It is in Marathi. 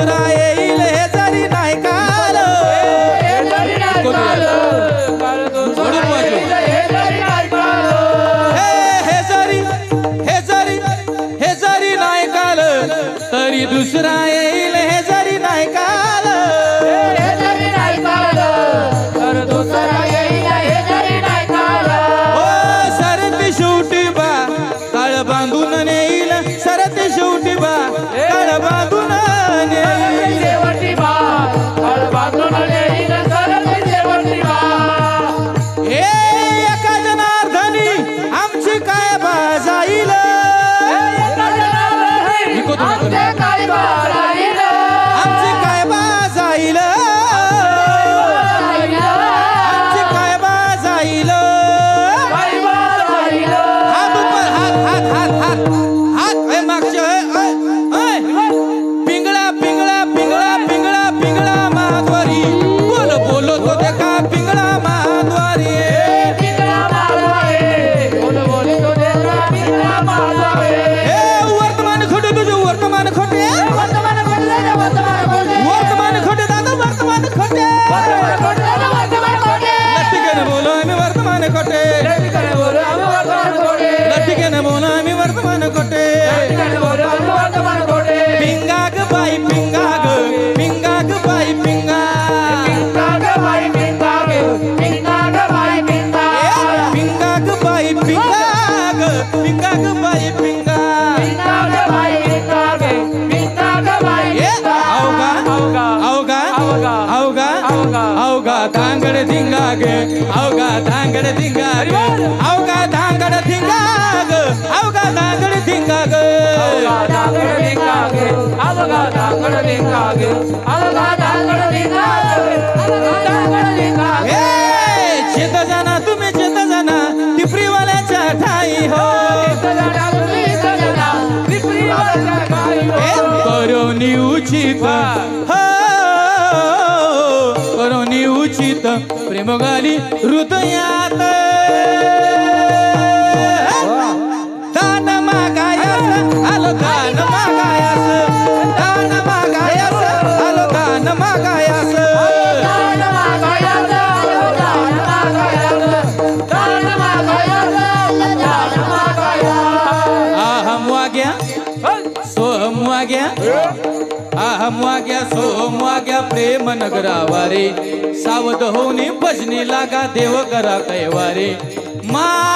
दुसरा येईल हे जरी नाही काल. हे जरी हे जरी हे जरी नाही काल. तरी दुसरा येईल हे जरी नाही काल. सरती शेवटी बा काळ बांधून नेईल. सरती शेवटी बा काळ बांधून ಕೊಟ್ಟೆ ಲಟ್ಟಿಗೆನ ಮೌನ ಮಿ ವರ್ತಮಾನ ಕೊಟ್ಟೆ पिंगाग पिंगाग बाई पिंगा ए, अवगा अवगा अवगा अवगा धांगड धिंगा अवगा धांगड धिंगा अवगा अवगा धांगड उचित हो करोनी उचित प्रेम गाली हृदयात. दान मागायास आलो दान मागायास दान मागायास आलो दान मागायास. वाग्या सोहम वाग्या अहम वाग्या सोहम वाग्या प्रेम नगरावारे. सावध होऊन भजनी लागा देव करा कैवारे. मा